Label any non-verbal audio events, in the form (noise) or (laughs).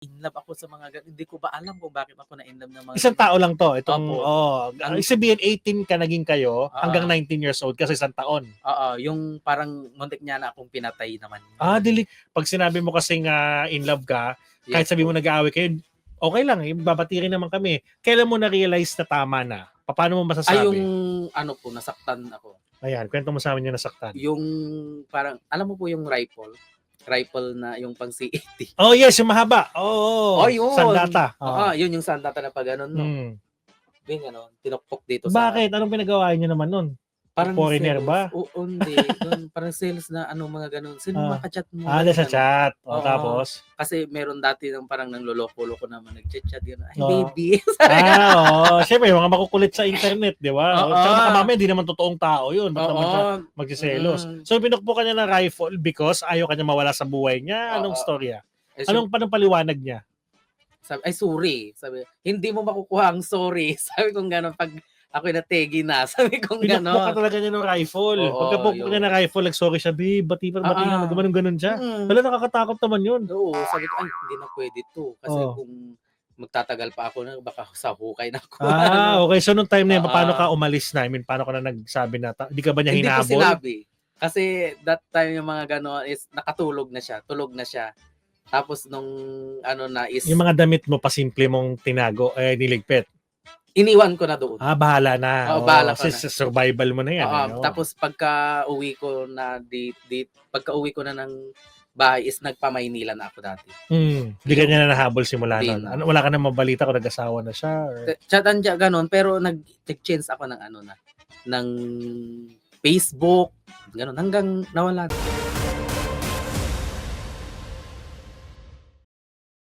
in love ako sa mga ganun. Hindi ko ba alam kung bakit ako na in love ng mga Isang tao lang to. Itong, Opo. oh, ang sabihin 18 ka naging kayo Ah. hanggang 19 years old kasi isang taon. Oo, yung parang muntik niya na akong pinatay naman. Ah, dili. Pag sinabi mo kasing ah, in love ka, kahit Yes sabi mo nag-aaway kayo, okay lang, eh, babati rin naman kami. Kailan mo na-realize na tama na? Paano mo masasabi? Ay, yung ano po, nasaktan ako. Ayan, kwento mo sa amin yung nasaktan. Yung parang, alam mo po yung rifle? Rifle na yung pang C80. (laughs) Oh, yes, yung mahaba. Oo. Oh, yun. Sandata. Oo, yun yung sandata na pa ganun, no? Hmm. Yung ano, tinukpok dito sa... Bakit? Anong pinagawa niyo naman nun? Parang Foreigner sales. ba? Oo, hindi. Doon, parang sales na ano mga ganun. Sino Ah. makachat mo? Ah, sa chat. O, Oo. tapos? Kasi meron dati ng parang nang loloko-loko naman nag-chat-chat yun. Ay, Oo. baby. (laughs) ah, oo. Siyempre, mga makukulit sa internet, di ba? Oo. Tsaka baka mamaya, hindi naman totoong tao yun. Ba't naman siya Oo. magsiselos? Mm. So, pinukpukan niya ng rifle because ayaw kanya mawala sa buhay niya. Anong Oo. storya? Eh, Anong panong paliwanag niya? sabi, ay, sorry. Sabi, hindi mo makukuha ang sorry. (laughs) Sabi kong gano'n, pag ako'y nategi na. (laughs) Sabi Pinukpukan gano'n. talaga niya ng rifle. Oo, Pagkapukpok yun. niya ng rifle, nag-sorry siya, babe, bati pa, bati Ah, nga, ah. gumanon ganon siya. Mm. Wala, nakakatakot naman yun. Oo, sabi ko, ay, hindi na pwede to. Kasi Oo. kung magtatagal pa ako na, baka sa hukay na ako. Ah, (laughs) okay. So, nung time na yun, Ah, paano ka umalis na? I mean, paano ka na nagsabi na, ta- di ka ba niya Hindi ko hinabol? sinabi. Kasi that time yung mga gano'n is nakatulog na siya. Tulog na siya. Tapos nung ano na is Yung mga damit mo, pasimple mong tinago, eh, niligpit. Iniwan ko na doon. Ah, bahala na. Oo, bahala ka kasi na. survival mo na yan. Oo, ano? tapos pagka uwi ko na di, di pagka uwi ko na ng bahay is nagpamaynila na ako dati. Hmm, di ka niya na nahabol simula Hindi nun. na. Ano, wala ka na mabalita kung nag-asawa na siya? Or... Chatan siya ganun pero nag-change ako ng ano na ng Facebook, ganun hanggang nawala na.